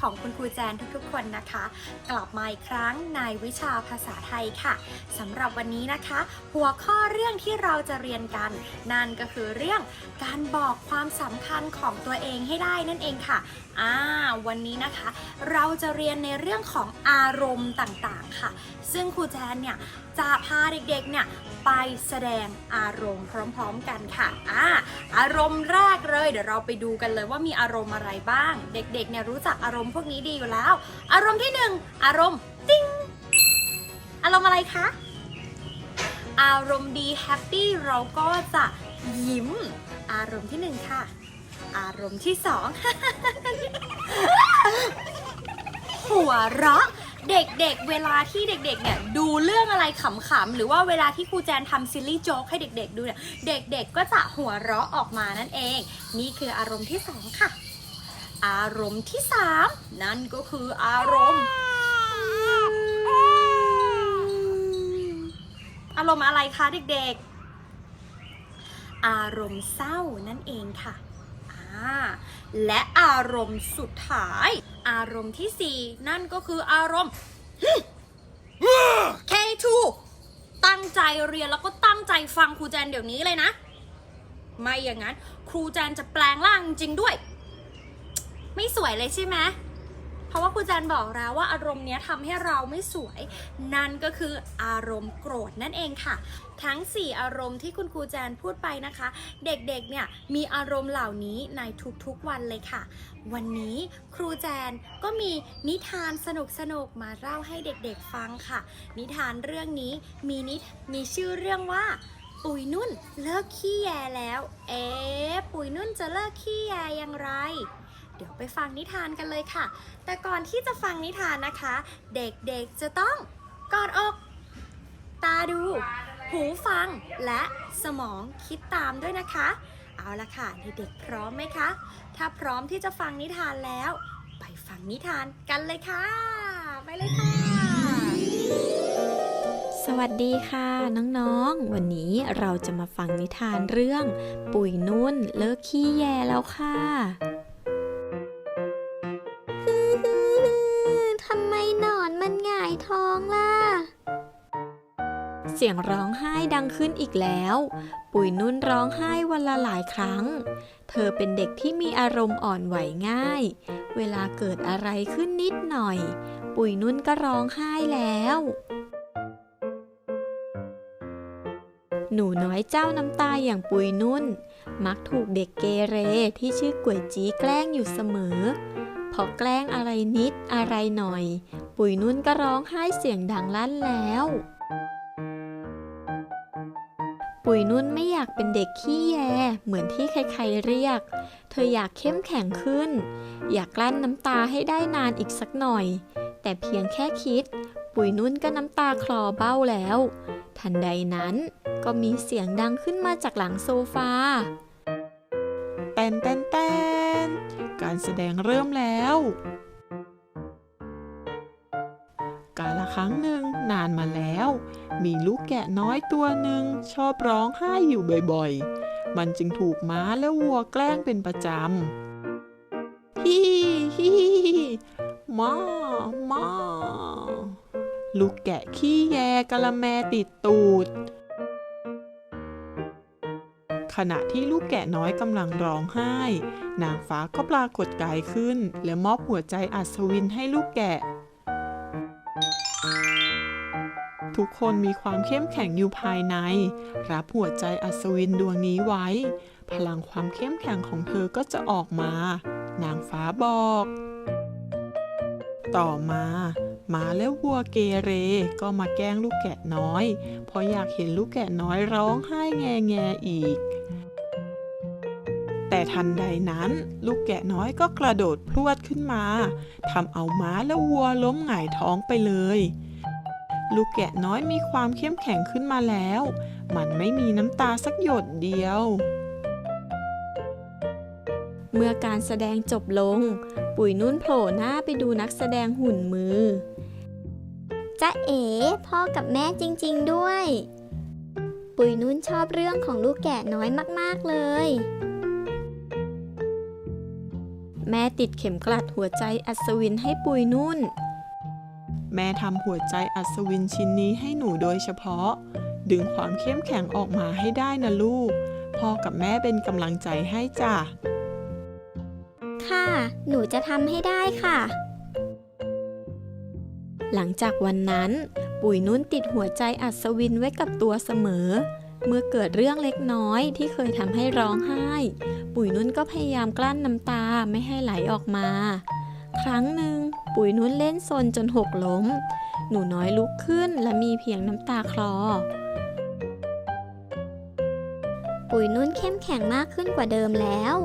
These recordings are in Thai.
ของคุณครูแจนทุกๆ คนนะคะ กลับมาอีกครั้งในวิชาภาษาไทยค่ะสำหรับวันนี้นะคะ หัวข้อเรื่องที่เราจะเรียนกัน นั่นก็คือเรื่องการบอกความสำคัญของตัวเองให้ได้นั่นเองค่ะอ่าวันนี้นะคะ เราจะเรียนในเรื่องของอารมณ์ต่างๆค่ะ ซึ่งครูแจนเนี่ยจะพาเด็กๆเนี่ยไปแสดงอารมณ์พร้อมๆกันค่ะอ่าอารมณ์แรกเลย เดี๋ยวเราไปดูกันเลยว่ามีอารมณ์อะไรบ้าง เด็กๆเนี่ยรู้จักอารมณ์พวกนี้ดีอยู่แล้ว อารมณ์ที่หนึ่งอารมณ์ติ้งอารมณ์อะไรคะ อารมณ์ดีแฮปปี้เราก็จะยิ้ม อารมณ์ที่หนึ่งค่ะ อารมณ์ที่สองหัวเราะ เด็กๆ เวลาที่เด็กๆ เนี่ยดูเรื่องอะไรขำๆ หรือว่าเวลาที่ครูแจนทำซิลลี่โจ๊กให้เด็กๆ ดูเนี่ย เด็กๆ ก็จะหัวเราะออกมานั่นเอง นี่คืออารมณ์ที่สองค่ะ อารมณ์ที่สามนั่นก็คืออารมณ์ อารมณ์อะไรคะเด็กๆ อารมณ์เศร้านั่นเองค่ะ และอารมณ์สุดท้าย อารมณ์ที่ 4 นั่นก็คืออารมณ์ K2 ตั้งใจเรียนแล้วก็ตั้งใจฟังครูแจนเดี๋ยวนี้เลยนะ ไม่อย่างนั้น ครูแจนจะแปลงร่างจริงด้วย ไม่สวยเลยใช่ไหม เพราะว่าครูแจนบอกแล้วว่าอารมณ์เนี้ยทำให้เราไม่สวย นั่นก็คืออารมณ์โกรธนั่นเองค่ะ ทั้ง 4 อารมณ์ที่คุณครูแจนพูดไปนะคะ เด็กๆเนี่ยมีอารมณ์เหล่านี้ในทุกๆวันเลยค่ะ วันนี้ครูแจนก็มีนิทานสนุกๆมาเล่าให้เด็กๆฟังค่ะ นิทานเรื่องนี้มีนิมีชื่อเรื่องว่าปุ๋ยนุ่นเลิกขี้แยแล้ว เอ๊ปุ๋ยนุ่นจะเลิกขี้แยอย่างไร เดี๋ยวไปฟังนิทานกันเลยค่ะ แต่ก่อนที่จะฟังนิทานนะคะ เด็กๆจะต้องกอดอก ตาดู หูฟังและสมองคิดตามด้วยนะคะ เอาละค่ะเด็กๆพร้อมไหมคะ ถ้าพร้อมที่จะฟังนิทานแล้ว ไปฟังนิทานกันเลยค่ะ ไปเลยค่ะ สวัสดีค่ะ น้องๆ วันนี้เราจะมาฟังนิทานเรื่อง ปุ๋ยนุ่นเลิกขี้แยแล้วค่ะ เสียงร้องไห้ดังขึ้นอีกแล้ว ปุ๋ยนุ่นร้องไห้วันละหลายครั้ง เธอเป็นเด็กที่มีอารมณ์อ่อนไหวง่าย เวลาเกิดอะไรขึ้นนิดหน่อย ปุ๋ยนุ่นก็ร้องไห้แล้ว หนูน้อยเจ้าน้ำตาอย่างปุยนุ่น มักถูกเด็กเกเรที่ชื่อกวยจีแกล้งอยู่เสมอ พอแกล้งอะไรนิดอะไรหน่อย ปุยนุ่นก็ร้องไห้เสียงดังลั่นแล้ว ปุยนุ่นไม่อยากเป็นเด็กขี้แย เหมือนที่ใครๆเรียก เธออยากเข้มแข็งขึ้น อยากกลั้นน้ำตาให้ได้นานอีกสักหน่อย แต่เพียงแค่คิด ปุยนุ่นก็น้ำตาคลอเบ้าแล้ว ทันใดนั้นก็มีเสียงดังขึ้นมาจากหลังโซฟาแตนแตนแตนการแสดงเริ่มแล้ว ครั้งหนึ่งนานมาแล้ว มีลูกแกะน้อยตัวหนึ่งชอบร้องไห้อยู่บ่อยๆ มันจึงถูกม้าและวัวแกล้งเป็นประจำฮีฮีมามาลูกแกะขี้แยกะละแมติดตูด ขณะที่ลูกแกะน้อยกำลังร้องไห้ นางฟ้าก็ปรากฏกายขึ้น และมอบหัวใจอัศวินให้ลูกแกะ ทุกคนมีความเข้มแข็งอยู่ภายใน รับหัวใจอัศวินดวงนี้ไว้ พลังความเข้มแข็งของเธอก็จะออกมา นางฟ้าบอก ต่อมาหมาและวัวเกเรก็มาแกล้งลูกแกะน้อย เพราะอยากเห็นลูกแกะน้อยร้องไห้แงแงอีก แต่ทันใดนั้น ลูกแกะน้อยก็กระโดดพรวดขึ้นมาทำเอาม้าและวัวล้มหงายท้องไปเลย ลูกแกะน้อยมีความเข้มแข็งขึ้นมาแล้ว มันไม่มีน้ำตาสักหยดเดียว เมื่อการแสดงจบลง ปุ๋ยนุ่นโผล่หน้าไปดูนักแสดงหุ่นมือจ๊ะเอ๋พ่อกับแม่จริง ๆ ด้วย ปุ๋ยนุ่นชอบเรื่องของลูกแกะน้อยมาก ๆ เลย แม่ติดเข็มกลัดหัวใจอัศวินให้ปุยนุ่น แม่ทำหัวใจอัศวินชิ้นนี้ให้หนูโดยเฉพาะ ดึงความเข้มแข็งออกมาให้ได้นะลูก พ่อกับแม่เป็นกำลังใจให้จ้ะ ค่ะ หนูจะทำให้ได้ค่ะ หลังจากวันนั้น ปุ๋ยนุ่นติดหัวใจอัศวินไว้กับตัวเสมอ เมื่อเกิดเรื่องเล็กน้อยที่เคยทำให้ร้องไห้ ปุ๋ยนุ่นก็พยายามกลั้นน้ำตาไม่ให้ไหลออกมา ครั้งหนึ่ง ปุ๋ยนุ่นเล่นซนจนหกล้ม หนูน้อยลุกขึ้นและมีเพียงน้ำตาคลอ ปุ๋ยนุ่นเข้มแข็งมากขึ้นกว่าเดิมแล้ว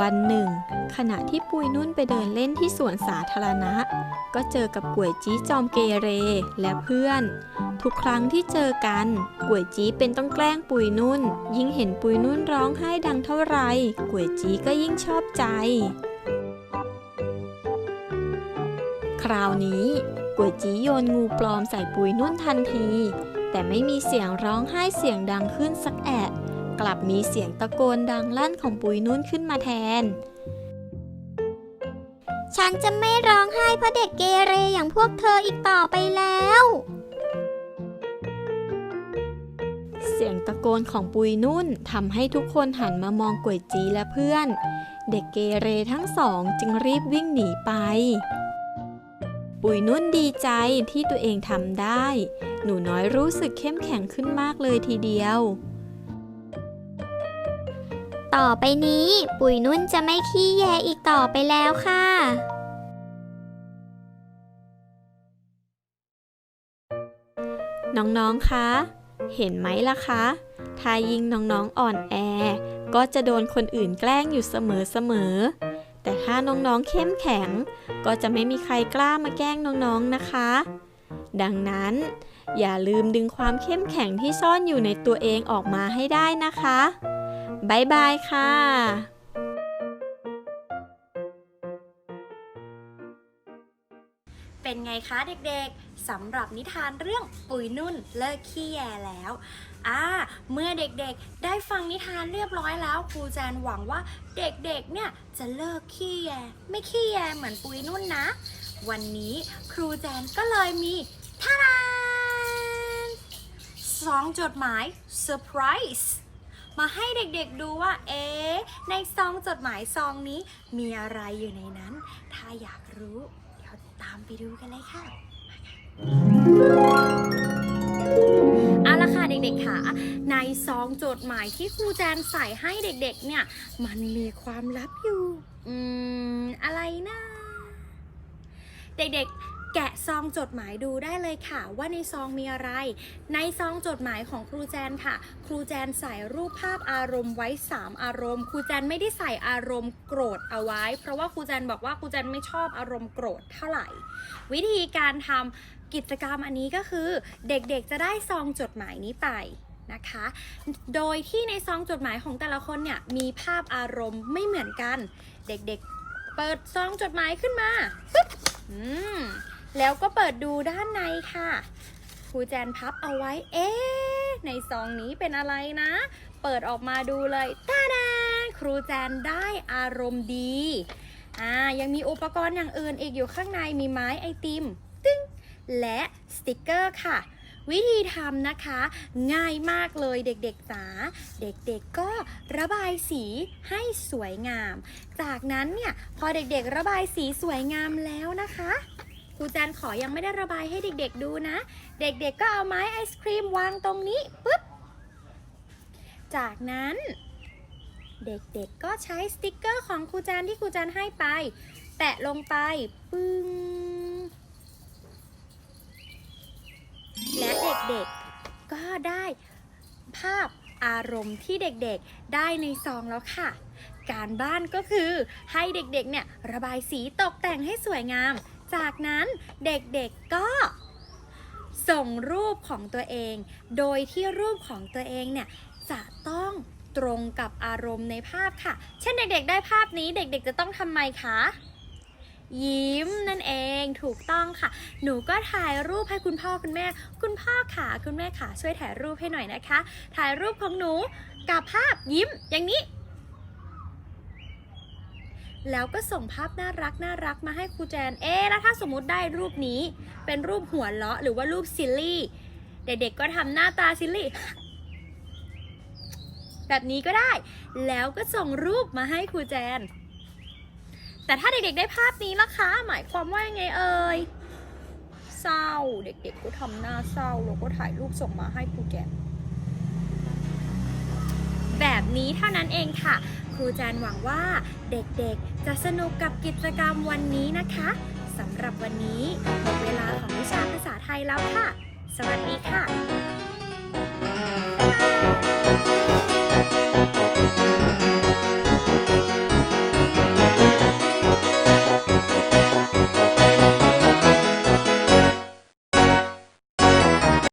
วันหนึ่ง ขณะที่ปุยนุ่นไปเดินเล่นที่สวนสาธารณะ ก็เจอกับก๋วยจี้จอมเกเรและเพื่อน ทุกครั้งที่เจอกันก๋วยจี้เป็นต้องแกล้งปุยนุ่น ยิ่งเห็นปุยนุ่นร้องไห้ดังเท่าไหร่ก๋วยจี้ก็ยิ่งชอบใจ คราวนี้ก๋วยจี้โยนงูปลอมใส่ปุยนุ่นทันที แต่ไม่มีเสียงร้องไห้เสียงดังขึ้นสักแอะกลับมีเสียงตะโกนดังลั่นของปุยนุ่นขึ้นมาแทน ฉันจะไม่ร้องไห้เพราะเด็กเกเรอย่างพวกเธออีกต่อไปแล้ว เสียงตะโกนของปุยนุ่นทำให้ทุกคนหันมามองก๋วยจีและเพื่อน เด็กเกเรทั้งสองจึงรีบวิ่งหนีไป ปุยนุ่นดีใจที่ตัวเองทำได้ หนูน้อยรู้สึกเข้มแข็งขึ้นมากเลยทีเดียว ต่อไปนี้ ปุ๋ยนุ่นจะไม่ขี้แยอีกต่อไปแล้วค่ะน้องๆ คะ เห็นไหมล่ะคะ ถ้ายิ่งน้องๆ อ่อนแอ ก็จะโดนคนอื่นแกล้งอยู่เสมอๆ แต่ถ้าน้องๆ เข้มแข็ง ก็จะไม่มีใครกล้ามาแกล้งน้องๆ นะคะ ดังนั้น อย่าลืมดึงความเข้มแข็งที่ซ่อนอยู่ในตัวเองออกมาให้ได้นะคะ บ๊ายบายค่ะเป็นไงคะเด็กๆสำหรับนิทานเรื่องปุ๋ยนุ่นเลิกขี้แยแล้วอ่าเมื่อเด็กๆ ได้ฟังนิทานเรียบร้อยแล้วครูแจนหวังว่าเด็กๆ เนี่ยจะเลิกขี้แยไม่ขี้แยเหมือนปุ๋ยนุ่นนะ วันนี้ครูแจนก็เลยมีท่าดานสองจดหมายเซอร์ไพรส์ มาให้เด็กๆดูว่า เอ๊ะในซองจดหมายซองนี้มีอะไรอยู่ในนั้น ถ้าอยากรู้ เดี๋ยวตามไปดูกันเลยค่ะเอาละค่ะเด็กๆค่ะ ในซองจดหมายที่ครูแจนใส่ให้เด็กๆ เนี่ย มันมีความลับอยู่ อืม อะไรนะ เด็กๆ แกะซองจดหมายดูได้เลยค่ะว่าในซองมีอะไร ในซองจดหมายของครูแจนค่ะ ครูแจนใส่รูปภาพอารมณ์ไว้ 3 อารมณ์ ครูแจนไม่ได้ใส่อารมณ์โกรธเอาไว้ เพราะว่าครูแจนบอกว่าครูแจนไม่ชอบอารมณ์โกรธเท่าไหร่ วิธีการทำกิจกรรมอันนี้ก็คือเด็กๆจะได้ซองจดหมายนี้ไปนะคะ โดยที่ในซองจดหมายของแต่ละคนเนี่ยมีภาพอารมณ์ไม่เหมือนกัน เด็กๆเปิดซองจดหมายขึ้นมาปึ๊บอืม แล้วก็เปิดดูด้านในค่ะครูแจนพับเอาไว้ เอ๊ะ ในซองนี้เป็นอะไรนะ เปิดออกมาดูเลยตาดาครูแจนได้อารมณ์ดี อ่า ยังมีอุปกรณ์อย่างอื่นอีกอยู่ข้างในมีไม้ไอติม ตึ้ง และสติกเกอร์ค่ะวิธีทำนะคะ ง่ายมากเลยเด็กๆจ๋าเด็กๆก็ระบายสีให้สวยงาม จากนั้นเนี่ย พอเด็กๆระบายสีสวยงามแล้วนะคะ รูแจนขอยังไม่ได้ระบายให้เด็กๆดูนะ เด็กๆก็เอาไม้ไอศครีมวางตรงนี้ปุ๊บ จากนั้น เด็กๆก็ใช้สติกเกอร์ของครูแจนที่ครูแจนให้ไปแตะลงไปปึ้ง และเด็กๆก็ได้ภาพอารมณ์ที่เด็กๆได้ในซองแล้วค่ะ การบ้านก็คือให้เด็กๆเนี่ยระบายสีตกแต่งให้สวยงาม จากนั้นเด็กๆก็ส่งรูปของตัวเอง โดยที่รูปของตัวเองเนี่ยจะต้องตรงกับอารมณ์ในภาพค่ะ เช่นเด็กๆ ได้ภาพนี้เด็กๆ จะต้องทำไมคะ ยิ้มนั่นเองถูกต้องค่ะ หนูก็ถ่ายรูปให้คุณพ่อคุณแม่ คุณพ่อขาคุณแม่ขาช่วยถ่ายรูปให้หน่อยนะคะ ถ่ายรูปของหนูกับภาพยิ้มอย่างนี้ แล้วก็ส่งภาพน่ารักน่ารักมาให้ครูแจน เอ๊แล้วถ้าสมมติได้รูปนี้ เป็นรูปหัวเราะหรือว่ารูปซิลลี่ เด็กๆก็ทำหน้าตาซิลลี่ แบบนี้ก็ได้ แล้วก็ส่งรูปมาให้ครูแจน แต่ถ้าเด็กๆได้ภาพนี้ล่ะคะ หมายความว่ายังไงเอ่ย เศร้า เด็กๆก็ทำหน้าเศร้า แล้วก็ถ่ายรูปส่งมาให้ครูแจน แบบนี้เท่านั้นเองค่ะ ครูแจนหวังว่าเด็กๆ จะสนุกกับกิจกรรมวันนี้นะคะสำหรับวันนี้หมดเวลาของวิชาภาษาไทยแล้วค่ะ สวัสดีค่ะ